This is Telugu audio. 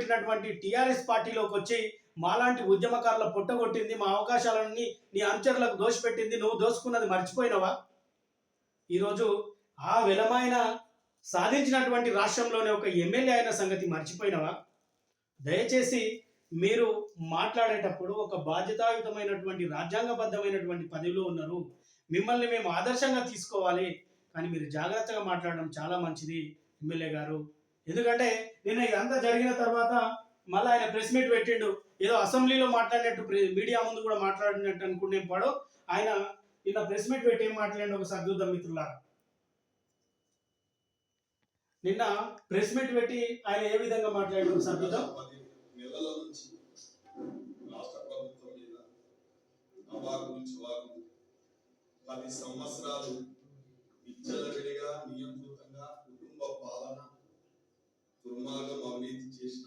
పెట్టినటువంటి టిఆర్ఎస్ పార్టీలోకి వచ్చి మాలాంటి ఉద్యమకారుల పుట్టగొట్టింది మా అవకాశాలన్నీ నీ అనుచరులకు దోషపెట్టింది నువ్వు దోసుకున్నది మర్చిపోయినవా? ఈరోజు ఆ విలమైన సాధించినటువంటి రాష్ట్రంలోనే ఒక ఎమ్మెల్యే అయిన సంగతి మర్చిపోయినవా? దయచేసి మీరు మాట్లాడేటప్పుడు ఒక బాధ్యతాయుతమైనటువంటి రాజ్యాంగబద్ధమైనటువంటి పదవిలో ఉన్నారు. మిమ్మల్ని మేము ఆదర్శంగా తీసుకోవాలి. కానీ మీరు జాగ్రత్తగా మాట్లాడడం చాలా మంచిది. ఎమ్మెల్యే గారు ఎందుకంటే నిన్న ఇదంతా జరిగిన తర్వాత మళ్ళీ ఆయన ప్రెస్ మీట్ పెట్టిండు. ఏదో అసెంబ్లీలో మాట్లాడినట్టు మీడియా ముందు కూడా మాట్లాడినట్టు అనుకునే పాడు ఆయన నిన్న ప్రెస్ మీట్ పెట్టి ఏం మాట్లాడి ఒకసారి చూద్దాం మిత్రులారా. నిన్న ప్రెస్ మీట్ పెట్టి ఆయన ఏ విధంగా మాట్లాడాడు ఒకసారి చూద్దాం. నెలల నుంచి రాష్ట్ర ప్రభుత్వం మీద పది సంవత్సరాలు విచ్చలవిడిగా కుటుంబ దుర్మార్గం అవినీతి చేసిన